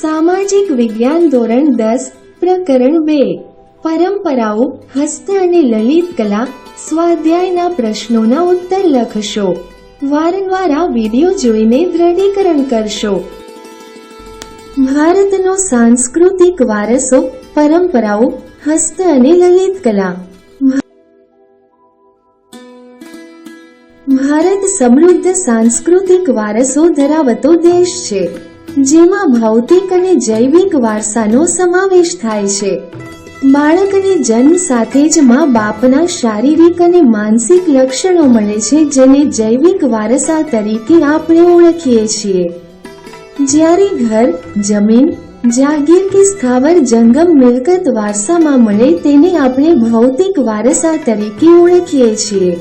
સામાજિક વિજ્ઞાન ધોરણ દસ, પ્રકરણ બે. પરંપરાઓ, હસ્ત અને લલિત કલા, સ્વાધ્યાયના પ્રશ્નોના ઉત્તર લખશો. વારંવાર આ વિડિયો જોઈને દ્રઢીકરણ કરશો. ભારતનો સાંસ્કૃતિક વારસો, પરંપરાઓ, હસ્ત અને લલિત કલા. ભારત સમૃદ્ધ સાંસ્કૃતિક વારસો ધરાવતો દેશ છે. જેમાં ભૌતિક અને જૈવિક વારસાનો સમાવેશ થાય છે. બાળકને જન્મ સાથે જ મા બાપના શારીરિક અને માનસિક લક્ષણો મળે છે જેને જૈવિક વારસા તરીકે આપણે ઓળખીએ છીએ. જ્યારે ઘર, જમીન, જાગીર કે સ્થાવર જંગમ મિલકત વારસામાં મળે તેને આપણે ભૌતિક વારસા તરીકે ઓળખીએ છીએ.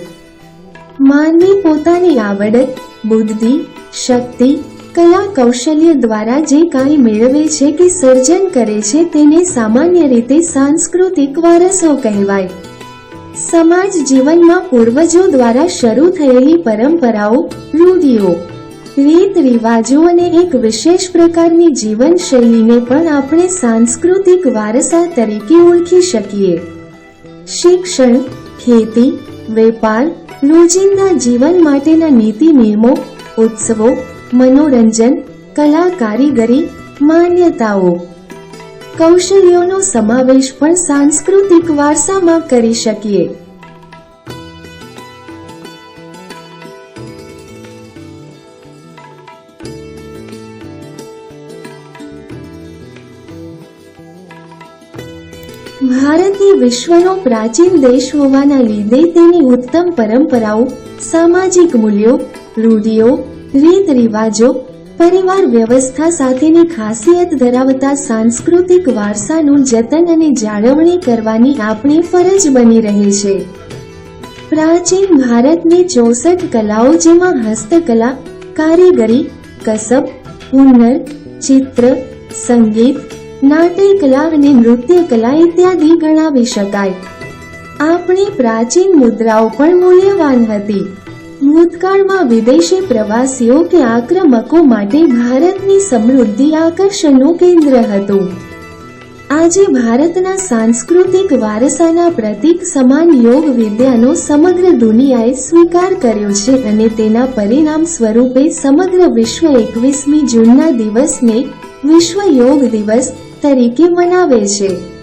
માનવી પોતાની આવડત, બુદ્ધિ, શક્તિ કલા કૌશલ્ય દ્વારા જે કાંઈ મેળવે છે કે સર્જન કરે છે તેને સામાન્ય રીતે સાંસ્કૃતિક વારસો કહેવાય. સમાજ જીવનમાં પૂર્વજો દ્વારા શરૂ થયેલી પરંપરાઓ, રૂઢિઓ, રીત રિવાજો અને એક વિશેષ પ્રકારની જીવનશૈલીને પણ આપણે સાંસ્કૃતિક વારસા તરીકે ઓળખી શકીએ. શિક્ષણ, ખેતી, વેપાર, રોજિંદા જીવન માટેના નીતિ નિયમો, ઉત્સવો મનોરંજન, કલા, કારીગરી, માન્યતાઓ. કૌશલ્યોનો સમાવેશ પણ સાંસ્કૃતિક વારસામાં કરી શકીએ. ભારત એ વિશ્વનો પ્રાચીન દેશ હોવાના લીધે તેની ઉત્તમ પરંપરાઓ, સામાજિક મૂલ્યો, રૂઢિઓ રીત રિવાજો, પરિવાર વ્યવસ્થા સાથેની ખાસિયત ધરાવતા સાંસ્કૃતિક વારસાનું જતન અને જાળવણી કરવાની આપણી ફરજ બની રહી છે. પ્રાચીન ભારતની ચોસઠ કલાઓ જેમાં હસ્તકલા, કારીગરી, કસબ, હુનર, ચિત્ર, સંગીત, નાટ્યકલા અને નૃત્ય કલા ઇત્યાદિ ગણાવી શકાય. આપણી પ્રાચીન મુદ્રાઓ પણ મૂલ્યવાન હતી. ભૂતકાળમાં વિદેશી પ્રવાસીઓ કે આક્રમકો માટે ભારતની સમૃદ્ધિ આકર્ષણનું કેન્દ્ર હતું. આજે ભારતના સાંસ્કૃતિક વારસાના પ્રતીક સમાન યોગ વિદ્યાનો સમગ્ર દુનિયાએ સ્વીકાર કર્યો છે અને તેના પરિણામ સ્વરૂપે સમગ્ર વિશ્વ એકવીસમી જૂનના દિવસને વિશ્વ યોગ દિવસ તરીકે મનાવે છે.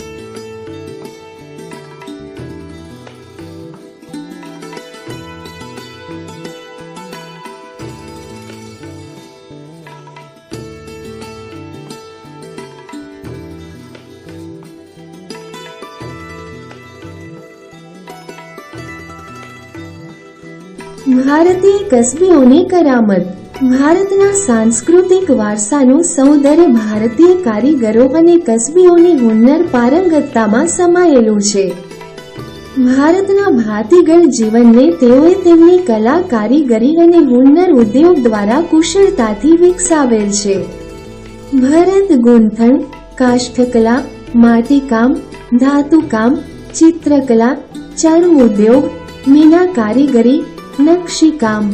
ભારતીય કસબીઓની કરામત. ભારતના સાંસ્કૃતિક વારસાનું સૌંદર્ય ભારતીય કારીગરો અને કસબીઓની હુન્નર પારંગતતામાં સમાયેલું છે. ભારતના ભાતીગળ જીવનને તેઓએ તેમની કલા, કારીગરી અને હુન્નર ઉદ્યોગ દ્વારા કુશળતાથી વિકસાવેલ છે. ભરત ગૂંથણ, કાષ્ઠકલા, માટીકામ, ધાતુકામ, ચિત્રકલા ચર્મ ઉદ્યોગ, મીના કારીગરી નકશીકામ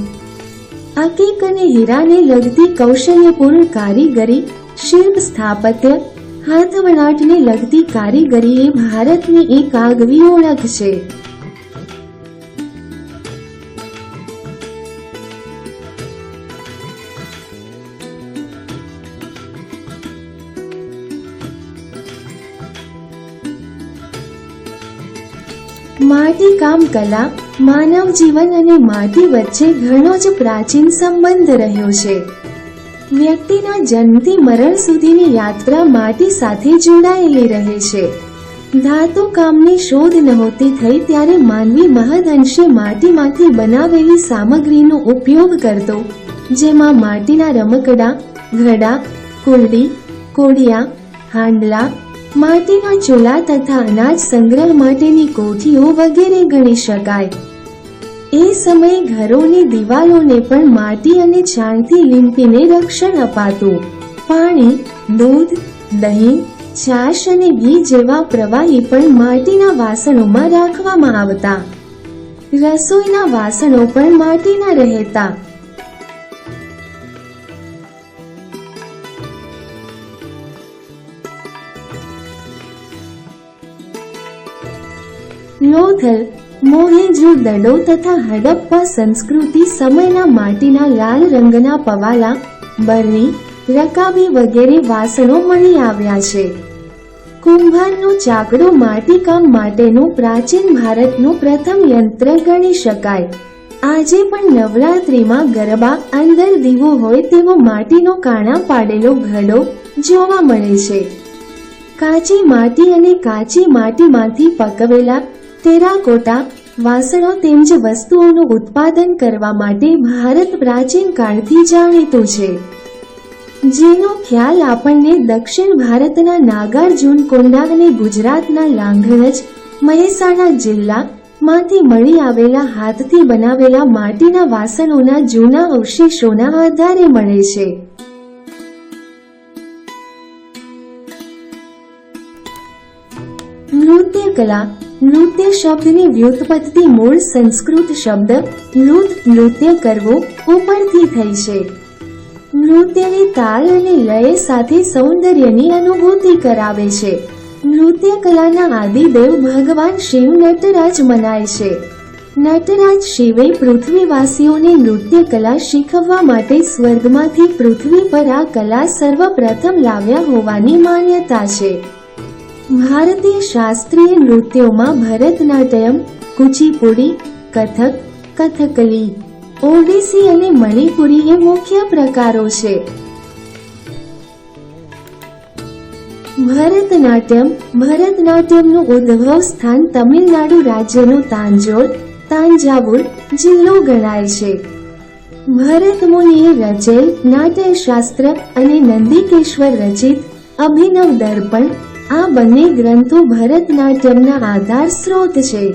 અકીક અને હીરાને લગતી કૌશલ્યપૂર્ણ કારીગરી શિલ્પ સ્થાપત્ય હાથવણાટને લગતી કારીગરી એ ભારતની એક આગવી ઓળખ છે માટીકામ કલા માનવ જીવન અને માટી વચ્ચે ઘણો જ પ્રાચીન સંબંધ રહ્યો છે. વ્યક્તિના જન્મથી મરણ સુધીની યાત્રા માટી સાથે જોડાયેલી રહે છે. ધાતુ કામની શોધ નહોતી થઈ ત્યારે માનવી મહદ અંશે માટીમાંથી બનાવેલી સામગ્રીનો ઉપયોગ કરતો, જેમાં માટીના રમકડા, ઘડા, કુલડી કોડિયા હાંડલા, માટીના ચૂલા તથા અનાજ સંગ્રહ માટેની કોઠીઓ વગેરે ગણી શકાય. એ સમયે ઘરોની દિવાલોને પણ માટી અને છાણથી લીંપીને રક્ષણ અપાતું. પાણી, દૂધ, દહીં, છાશ અને ઘી જેવા પ્રવાહી પણ માટીના વાસણોમાં રાખવામાં આવતા. રસોઈના વાસણો પણ માટીના રહેતા. લોથલ મોહેજો દડો તથા હડપ્પા સંસ્કૃતિ સમયના માટીના લાલ રંગના પવાલા, બરણી, રકાબી વગેરે વાસણો મળી આવ્યા છે. કુંભારનો ચાકડો માટીકામ માટેનું પ્રાચીન ભારતનું પ્રથમ યંત્ર ગણી શકાય. આજે પણ નવરાત્રીમાં ગરબા અંદર દીવો હોય તેવો માટીનો કાણા પાડેલો ઘડો જોવા મળે છે. કાચી માટી અને કાચી માટીમાંથી પકવેલા ટેરાકોટા વાસણો તેમજ વસ્તુઓનું ઉત્પાદન કરવા માટે ભારત પ્રાચીન કાળથી જાણીતું છે. જેનો ખ્યાલ આપણને દક્ષિણ ભારતના નાગાર્જુન કોંડા અને ગુજરાતના લાંઘણજ મહેસાણા જિલ્લા માંથી મળી આવેલા હાથથી બનાવેલા માટીના વાસણોના જૂના અવશેષોના આધારે મળે છે. નૃત્ય કલા નૃત્ય શબ્દની વ્યુત્પત્તિ મૂળ સંસ્કૃત શબ્દ લુત નૃત્ય કરવો ઉપરથી થઈ છે. નૃત્યની તાલ અને લય સાથે સૌંદર્યની અનુભૂતિ કરાવે છે. નૃત્ય કલાના આદિદેવ ભગવાન શિવ નટરાજ મનાય છે. નટરાજ શિવે પૃથ્વીવાસીઓને નૃત્ય કલા શીખવવા માટે સ્વર્ગમાંથી પૃથ્વી પર આ કલા સર્વપ્રથમ લાવ્યા હોવાની માન્યતા છે. ભારતીય શાસ્ત્રીય નૃત્યોમાં ભરતનાટ્યમ, કુચીપુડી, કથક, કથકલી, ઓડિસી અને મણિપુરી એ મુખ્ય પ્રકારો છે. ભરતનાટ્યમ, ભરતનાટ્યમનું ઉદ્ભવ સ્થાન તમિલનાડુ રાજ્યનું તાંજોર, તાંજાવુર જિલ્લો ગણાય છે. ભરત મુનિએ રચેલ નાટ્યશાસ્ત્ર અને નંદિકેશ્વર રચિત અભિનવ દર્પણ આ બંને ગ્રંથો ભરતનાટ્યમના આધાર સ્ત્રોત છે.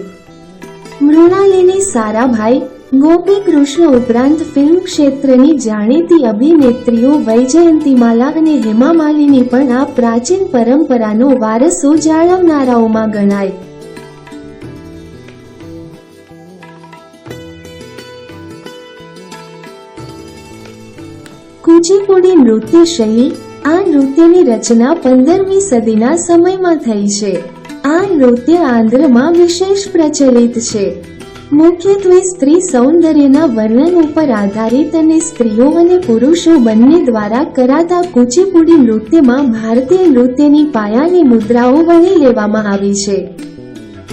મૃણાલિની સારાભાઈ ગોપી કૃષ્ણ ઉપરાંત ફિલ્મ ક્ષેત્રની જાણીતી અભિનેત્રીઓ વૈજયંતીમાલા અને હેમા માલિની પણ આ પ્રાચીન પરંપરાનો વારસો જાળવનારાઓમાં ગણાય. કુચીપુડી નૃત્ય શૈલી આ નૃત્યની રચના પંદરમી સદીના સમયમાં થઈ છે. આ નૃત્ય આંધ્રમાં વિશેષ પ્રચલિત છે. મુખ્યત્વે સ્ત્રી સૌંદર્યના વર્ણન ઉપર આધારિત અને સ્ત્રીઓ અને પુરુષો બંને દ્વારા કરાતા કુચીપુડી નૃત્યમાં ભારતીય નૃત્યની પાયાની મુદ્રાઓ વણી લેવામાં આવી છે.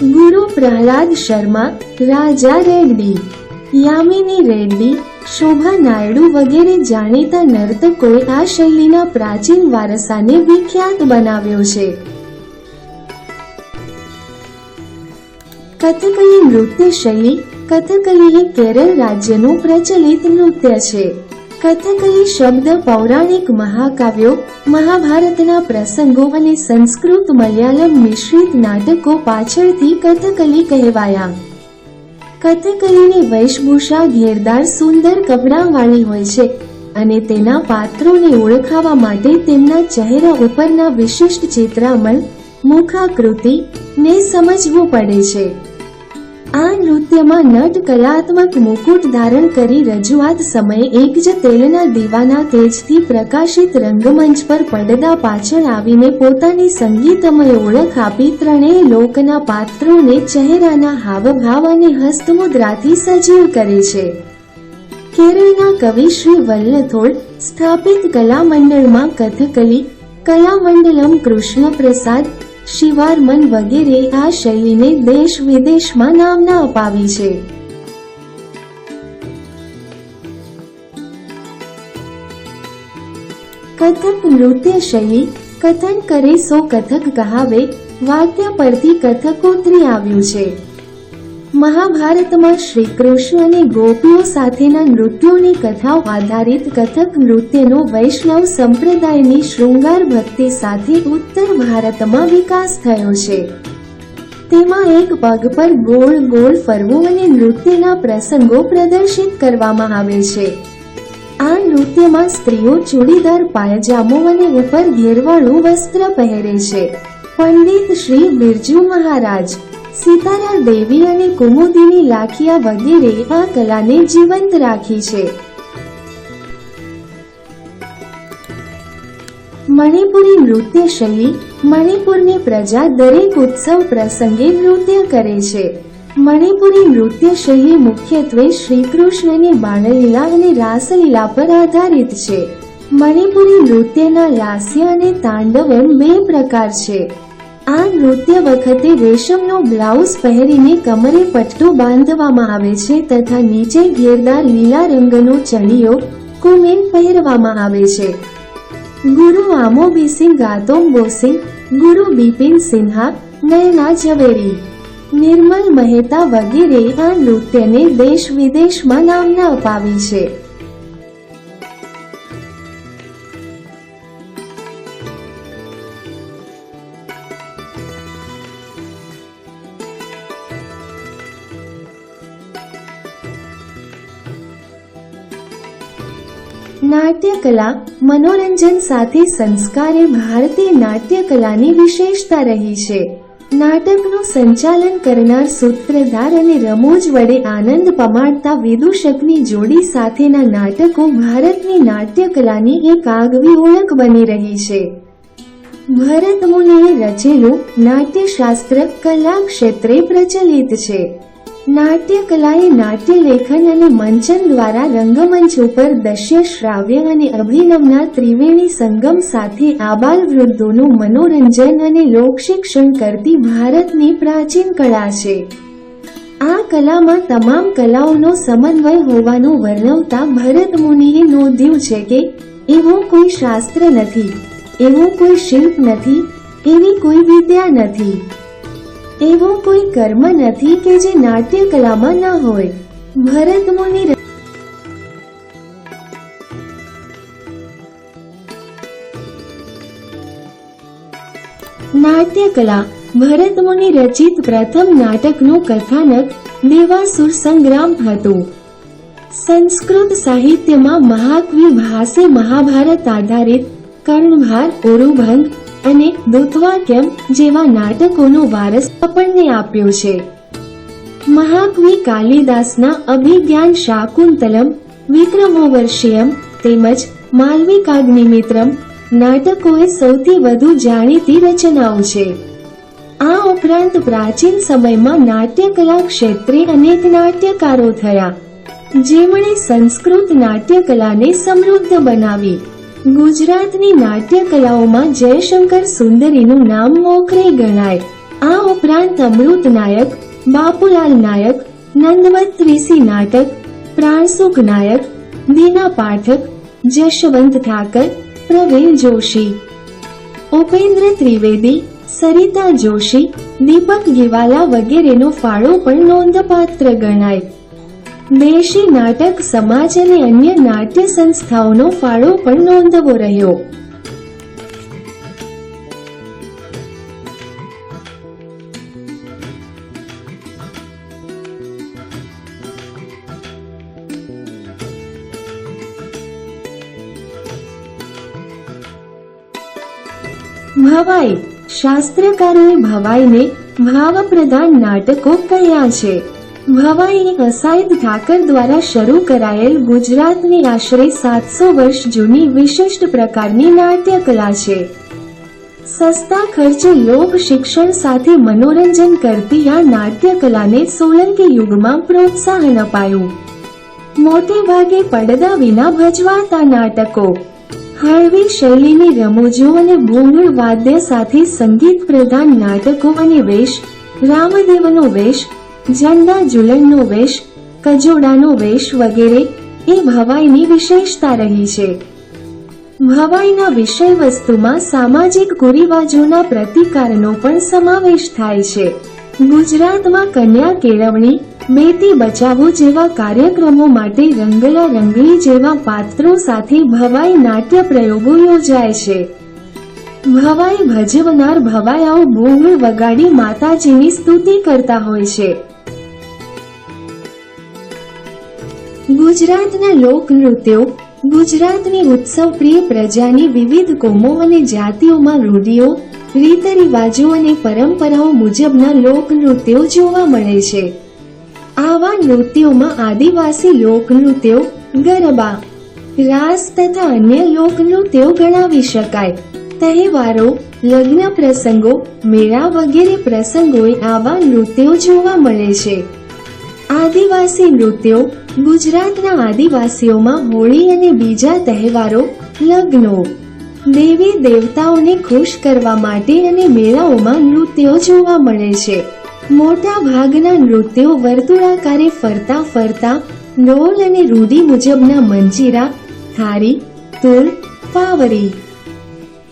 ગુરુ પ્રહલાદ શર્મા, રાજા રેડ્ડી, યામિની રેડ્ડી શોભા નાયડુ વગેરે જાણીતા નર્તકોએ આ શૈલીના પ્રાચીન વારસાને વિખ્યાત બનાવ્યો છે. કથકલી નૃત્ય શૈલી, કથકલી એ કેરળ રાજ્યનું પ્રચલિત નૃત્ય છે. કથકલી શબ્દ પૌરાણિક મહાકાવ્યો, મહાભારતના પ્રસંગો અને સંસ્કૃત મલયાલમ મિશ્રિત નાટકો પાછળથી કથકલી કહેવાયા. કથકલીની વેશભૂષા ઘેરદાર સુંદર કપડાંવાળી હોય છે અને તેના પાત્રોને ઓળખાવા માટે તેમના ચહેરા ઉપરના વિશિષ્ટ ચિત્રામણ મુખાકૃતિ ને સમજવું પડે છે. આ નૃત્યમાં નટ કલાત્મક મુકુટ ધારણ કરી રજૂઆત સમયે એક જ તેલના દીવાના તેજથી પ્રકાશિત રંગમંચ પર પડદા પાછળ આવીને પોતાની સંગીતમય ઓળખ આપી ત્રણેય લોકના પાત્રોને ચહેરાના હાવભાવ અને હસ્તમુદ્રાથી સજીવ કરે છે. કેરળના કવિ શ્રી વલ્લથોડ સ્થાપિત કલામંડળમાં કથકલી, કલામંડલમ કૃષ્ણ પ્રસાદ શિવારમન વગેરે આ શૈલીને દેશ વિદેશમાં નામના અપાવી છે. કથક નૃત્ય શૈલી, કથન કરે સો કથક કહાવે, વાદ્ય પરથી કથક ઉતરી આવ્યું છે. મહાભારતમાં શ્રી કૃષ્ણ અને ગોપીઓ સાથેના નૃત્યોની કથાઓ આધારિત કથક નૃત્યનો વૈષ્ણવ સંપ્રદાયની શૃંગાર ભક્તિ સાથે ઉત્તર ભારતમાં વિકાસ થયો છે. તેમાં એક પગ પર ગોળ ગોળ ફરવું અને નૃત્યના પ્રસંગો પ્રદર્શિત કરવામાં આવે છે. આ નૃત્યમાં સ્ત્રીઓ ચૂડીદાર પાયજામો અને ઉપર ઘેરવાળું વસ્ત્ર પહેરે છે. પંડિત શ્રી બિરજુ મહારાજ સીતારા દેવી અને કુમુદિની લાખિયા વગેરે આ કલાને જીવંત રાખી છે. મણિપુરી નૃત્ય શૈલી મણિપુરની પ્રજા દરેક ઉત્સવ પ્રસંગે નૃત્ય કરે છે. મણિપુરી નૃત્ય શૈલી મુખ્યત્વે શ્રી કૃષ્ણની બાળલીલા અને રાસલીલા પર આધારિત છે. મણિપુરી નૃત્યના લાસ્ય અને તાંડવમ બે પ્રકાર છે. આ નૃત્ય વખતે રેશમનો બ્લાઉઝ પહેરીને કમરે પટ્ટો બાંધવામાં આવે છે તથા નીચે ઘેરદાર લીલા રંગનો ચણિયો કુમેન પહેરવામાં આવે છે. ગુરુ આમો બિસિંગ ગાતોમ બોસિંહ, ગુરુ બિપિન સિન્હા, નયના ઝવેરી, નિર્મલ મહેતા વગેરે આ નૃત્યને દેશ વિદેશમાં નામના અપાવી છે. નાટ્યકલા મનોરંજન સાથે સંસ્કારે ભારતીય નાટ્યકલાની વિશેષતા રહી છે. નાટકનું સંચાલન કરનાર સૂત્રધાર અને રમૂજ વડે આનંદ પમાડતા વિદૂષકની જોડી સાથેના નાટકો ભારતની નાટ્યકલાની એક આગવી ઓળખ બની રહી છે. ભરત મુનિએ રચેલું નાટ્યશાસ્ત્ર કલા ક્ષેત્રે પ્રચલિત છે. નાટ્ય કલાએ નાટ્ય લેખન અને મંચન દ્વારા રંગમંચ ઉપર દશ્ય, શ્રાવ્ય અને અભિનવના ત્રિવેણી સંગમ સાથે આબાલ વૃદ્ધોનું મનોરંજન અને લોકશિક્ષણ કરતી ભારતની પ્રાચીન કળા છે. આ કલામાં તમામ કલાઓનો સમન્વય હોવાનું વર્ણવતા ભરત મુનિએ નોંધ્યું છે કે, એવું કોઈ શાસ્ત્ર નથી, એવું કોઈ શિલ્પ નથી, એવી કોઈ વિદ્યા નથી. એવું કોઈ કર્મ નથી કે જે નાટ્ય કલામાં ન હોય. ભરત મુનિ નાટ્ય કલા ભરત મુનિ રચિત પ્રથમ નાટકનું કથાનક દેવાસુર સંગ્રામ હતું. સંસ્કૃત સાહિત્યમાં મહાકવિ ભાસે મહાભારત આધારિત કર્ણભાર, ઓરુભંગ અને દૂતવાક્યમ જેવા નાટકોનો વારસ આપણને આપ્યો છે. મહાકવિ કાલિદાસના અભિજ્ઞાન શાકુંતલમ, વિક્રમોવર્ષિયમ તેમજ માલવિકાગ્નિમિત્રમ નાટકોએ સૌથી વધુ જાણીતી રચનાઓ છે. આ ઉપરાંત પ્રાચીન સમયમાં નાટ્યકલા ક્ષેત્રે અનેક નાટ્યકારો થયા. જેમણે સંસ્કૃત નાટ્યકલાને સમૃદ્ધ બનાવી. ગુજરાતની નાટ્યકલાઓમાં જયશંકર સુંદરીનું નામ મોખરે ગણાય. આ ઉપરાંત અમૃત નાયક, બાપુલાલ નાયક, નંદવત ત્રિસી નાટક, પ્રાણસુખ નાયક દીના પાઠક, જશવંત ઠાકર, પ્રવીણ જોશી. ઉપેન્દ્ર ત્રિવેદી, સરિતા જોશી, દીપક ગિવાલા વગેરેનો ફાળો પણ નોંધપાત્ર ગણાય. દેશી નાટક સમાજ અને અન્ય નાટ્ય સંસ્થાઓનો ફાળો પણ નોંધવો રહ્યો. ભવાઈ, શાસ્ત્રકારોએ ભવાઈને ભાવપ્રધાન નાટકો કહ્યા છે? ભવાઈ એક અસાઇદ ઠાકર દ્વારા શરૂ કરાયેલ ગુજરાતની આશરે સાતસો વર્ષ જૂની વિશિષ્ટ પ્રકારની નાટ્યકલા છે. સસ્તા ખર્ચે લોક શિક્ષણ સાથે મનોરંજન કરતી આ નાટ્યકલાને સોલંકી યુગમાં પ્રોત્સાહન અપાયું. મોટે ભાગે પડદા વિના ભજવાતા નાટકો. હળવી શૈલીની રમૂજો અને ભૂંગળ વાદ્ય સાથે સંગીત પ્રધાન નાટકો અને વેશ, રામદેવનો વેશ, ઝંડા જુલનનો વેશ, કજોડાનો વેશ વગેરે એ ભવાઈની વિશેષતા રહી છે. ભવાઈના વિષય વસ્તુમાં સામાજિક કુરિવાજોના પ્રતિકારનો પણ સમાવેશ થાય છે. ગુજરાતમાં કન્યા કેળવણી બેટી બચાવો જેવા કાર્યક્રમો માટે રંગલા રંગલી જેવા પાત્રો સાથે ભવાઈ નાટ્ય પ્રયોગો યોજાય છે. ભવાઈ ભજવનાર ભવાયાઓ ભૂંગળ વગાડી માતાજીની સ્તુતિ કરતા હોય છે. ગુજરાતના લોકનૃત્યો, ગુજરાતની ઉત્સવ પ્રિય પ્રજાની વિવિધ કોમો અને જાતિઓમાં રૂઢિઓ રીત રિવાજો અને પરંપરાઓ મુજબના લોકનૃત્યો જોવા મળે છે. આવા નૃત્યોમાં આદિવાસી લોકનૃત્યો ગરબા, રાસ તથા અન્ય લોકનૃત્યો ગણાવી શકાય. તહેવારો, લગ્ન પ્રસંગો, મેળા વગેરે પ્રસંગોએ આવા નૃત્યો જોવા મળે છે. આદિવાસી નૃત્યો ગુજરાતના આદિવાસીઓમાં હોળી અને બીજા તહેવારો, લગ્નો. દેવી દેવતાઓને ખુશ કરવા માટે અને મેળાઓમાં નૃત્યો જોવા મળે છે. મોટા ભાગના નૃત્યો વર્તુળાકારે ફરતા ફરતા ડોલ અને રૂઢી મુજબના મંજીરા, થારી, તુલ, પાવરી,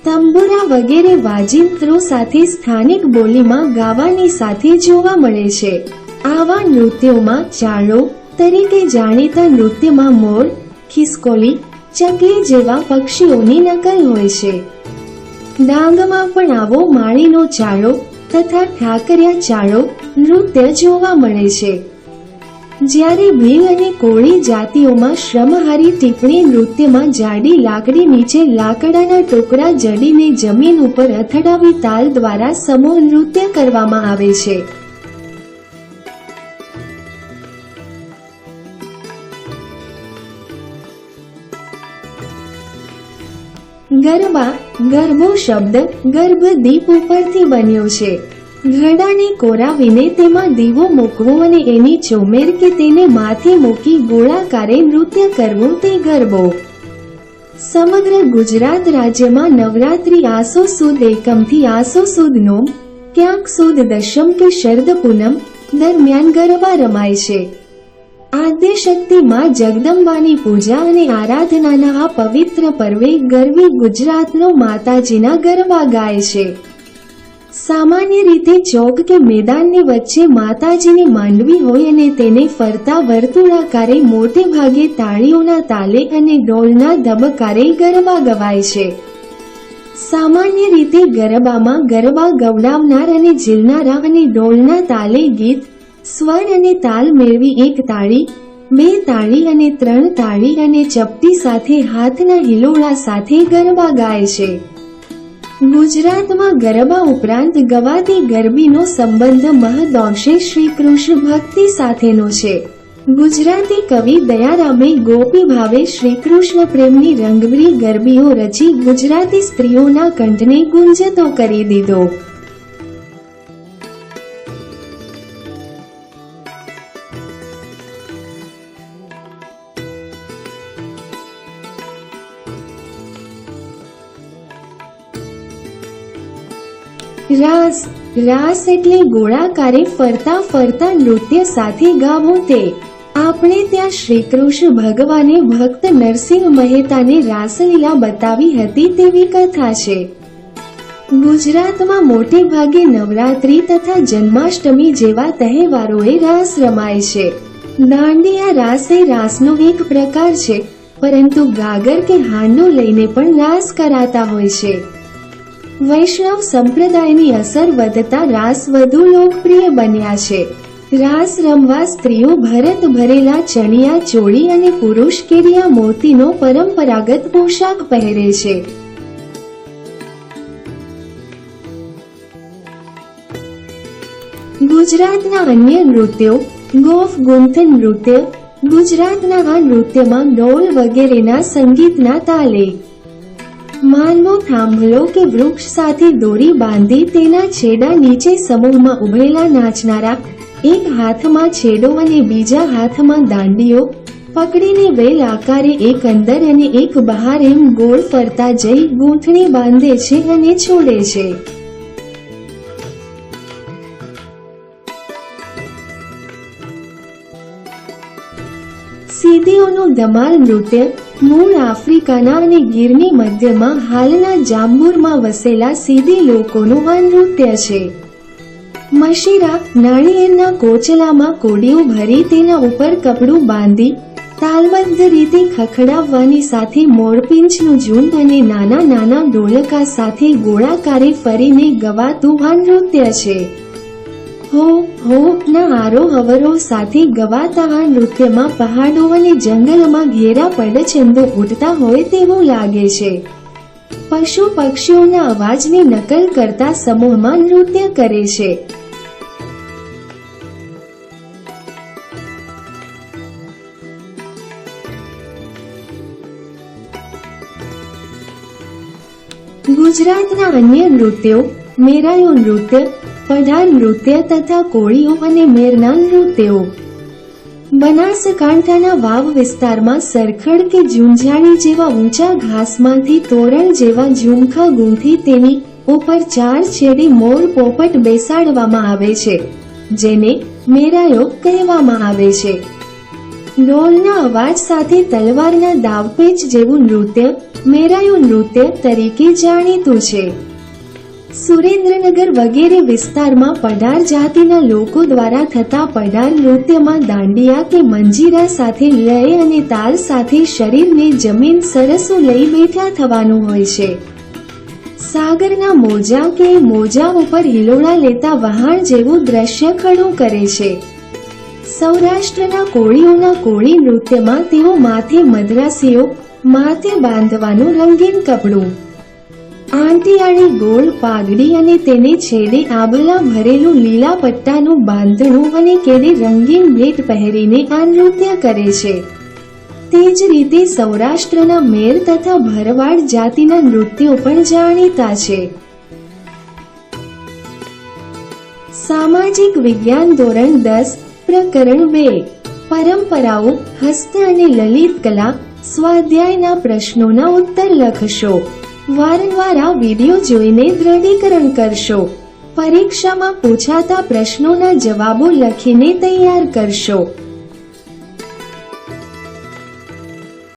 તંબુરા વગેરે વાજિંત્રો સાથે સ્થાનિક બોલીમાં ગાવાની સાથે જોવા મળે છે. આવા નૃત્યોમાં ચાળો તરીકે જાણીતા નૃત્યમાં મોર, ખિસકોલી, ચકલી જેવા પક્ષીઓની નકલ હોય છે. ડાંગમાં પણ આવો માળીનો ચાળો તથા ઠાકરિયા ચાળો નૃત્ય જોવા મળે છે. જ્યારે ભીલ અને કોળી જાતિઓમાં શ્રમહારી ટીપણી નૃત્યમાં જાડી લાકડી નીચે લાકડાના ટુકડા જડીને જમીન ઉપર અથડાવી તાલ દ્વારા સમૂહ નૃત્ય કરવામાં આવે છે. ગરબા, ગરબો શબ્દ, ગર્ભ દીપ ઉપરથી બન્યો છે. ઘડાને કોરાવીને તેમાં દીવો મૂકવો અને એની ચોમેર કે તેને માથે મૂકી ગોળાકારે નૃત્ય કરવું તે ગરબો. સમગ્ર ગુજરાત રાજ્યમાં નવરાત્રી આસો સુદ એકમથી આસો સુદ નોમ ક્યાંક સુદ દશમ કે શરદ પૂનમ દરમિયાન ગરબા રમાય છે. આદ્ય શક્તિ માં જગદંબાની પૂજા અને આરાધનાના આ પવિત્ર પર્વે ગરવી ગુજરાતનો માતાજીના ગરબા ગાય છે. સામાન્ય રીતે ચોક કે મેદાનની વચ્ચે માતાજીની માંડવી હોય અને તેને ફરતા વર્તુળાકારે મોટે ભાગે તાળીઓના તાલે અને ડોલના ધબકારે ગરબા ગવાય છે. સામાન્ય રીતે ગરબામાં ગરબા ગવડાવનાર અને ઝીલનારા અને ડોલના તાલે ગીત સ્વર અને તાલ મેળવી એક તાળી, બે તાળી અને ત્રણ તાળી અને ચપટી સાથે હાથના હિલોળા સાથે ગરબા ગાય છે. ગુજરાતમાં ગરબા ઉપરાંત ગવાતી ગરબીનો સંબંધ મહદઅંશે શ્રી કૃષ્ણ ભક્તિ સાથેનો છે. ગુજરાતી કવિ દયારામે ગોપી ભાવે શ્રી કૃષ્ણ પ્રેમની રંગભરી ગરબીઓ રચી ગુજરાતી સ્ત્રીઓના કંઠને ગુંજતો કરી દીધો. રાસ રાસ એટલે ગોળાકારે ફરતા ફરતા નૃત્ય સાથે ગાવું તે. આપણે ત્યાં શ્રી કૃષ્ણ ભગવાને ભક્ત નરસિંહ મહેતાને રાસલીલા બતાવી હતી તેવી કથા છે. ગુજરાતમાં મોટે ભાગે નવરાત્રી તથા જન્માષ્ટમી જેવા તહેવારોએ રાસ રમાય છે. દાંડિયા રાસ એ રાસનો એક પ્રકાર છે, પરંતુ ગાગર કે હાંડો લઈને પણ રાસ કરાતા હોય છે. વૈષ્ણવ સંપ્રદાયની અસર વધતા રાસ વધુ લોકપ્રિય બન્યા છે. રાસ રમવા સ્ત્રીઓ ભરત ભરેલા ચણિયા ચોળી અને પુરુષ કેરિયા મોતીનો પરંપરાગત પોશાક પહેરે છે. ગુજરાતના અન્ય નૃત્યો, ગોફ ગુંથન નૃત્ય, ગુજરાતના આ નૃત્યમાં ડોલ વગેરેના સંગીતના તાલે માનવો થાંભલો કે વૃક્ષ સાથે દોરી બાંધી તેના છેડા નીચે સમૂહમાં ઉભેલા નાચનારા એક હાથમાં છેડો અને બીજા હાથમાં દાંડીઓ પકડીને વેલ આકારે એક અંદર અને એક બહાર એમ ગોળ ફરતા જઈ ગૂંથણી બાંધે છે અને છોડે છે. સીદીઓનું ધમાલ નૃત્ય મૂળ આફ્રિકાના અને ગીરની મધ્યમાં હાલના જાંબુરમાં વસેલા સીધી લોકોનું આ નૃત્ય છે. મશીરા નાળિયેરના કોચલામાં કોડીઓ ભરી તેના ઉપર કપડું બાંધી તાલબદ્ધ રીતે ખખડાવવાની સાથે મોરપિંચનું ઝુંડ અને નાના નાના ઢોલકા સાથે ગોળાકારે ફરીને ગવાતું નૃત્ય છે. હવરો સાથે ગવાતા નૃત્યમાં પહાડો અને જંગલમાં ઘેરા પડછંદો ઉઠતા હોય તેવું લાગે છે. પશુ પક્ષીઓના અવાજની નકલ કરતા સમૂહમાં નૃત્ય કરે છે. ગુજરાતના અન્ય નૃત્યો, મેરાયો નૃત્ય પઢાર નૃત્ય તથા કોળીઓ અને મેરના નૃત્યો. બનાસકાંઠાના વાવ વિસ્તારમાં સરખડ કે ઝુંઝાણી જેવા ઊંચા ઘાસમાંથી તોરણ જેવા ઝુમખા ગૂંથી તેની ઉપર ચાર છેડી મોર પોપટ બેસાડવામાં આવે છે, જેને મેરાયો કહેવામાં આવે છે. ઢોલના અવાજ સાથે તલવારના દાવપેચ જેવું નૃત્ય મેરાયો નૃત્ય તરીકે જાણીતું છે. સુરેન્દ્રનગર વગેરે વિસ્તારમાં પડાર જાતિના લોકો દ્વારા થતા પડાર નૃત્યમાં દાંડિયા કે મંજીરા સાથે લય અને તાલ સાથે શરીરને જમીન સરસો લઈ બેઠા થવાનું હોય છે. સાગરના મોજા કે મોજા ઉપર હિલોળા લેતા વહાણ જેવું દ્રશ્ય ખડું કરે છે. સૌરાષ્ટ્રના કોળીઓના કોળી નૃત્યમાં તેઓ માથે મદ્રાસીઓ, માથે બાંધવાનું રંગીન કપડું આંટિયાળી ગોળ પાઘડી અને તેને છેડે આબલા ભરેલું લીલા પટ્ટાનું બાંધણું અને કેડે રંગીન ભેટ પહેરીને આ નૃત્ય કરે છે. તે જ રીતે સૌરાષ્ટ્રના મેર તથા ભરવાડ જાતિના નૃત્યો પણ જાણીતા છે. સામાજિક વિજ્ઞાન ધોરણ દસ, પ્રકરણ બે, પરંપરાઓ, હસ્ત અને લલિત કલા, સ્વાધ્યાયના પ્રશ્નોના ઉત્તર લખશો. વારંવાર આ વીડિયો જોઈને દ્રઢીકરણ કરશો. પરીક્ષામાં પૂછાતા પ્રશ્નોના જવાબો લખીને તૈયાર કરશો.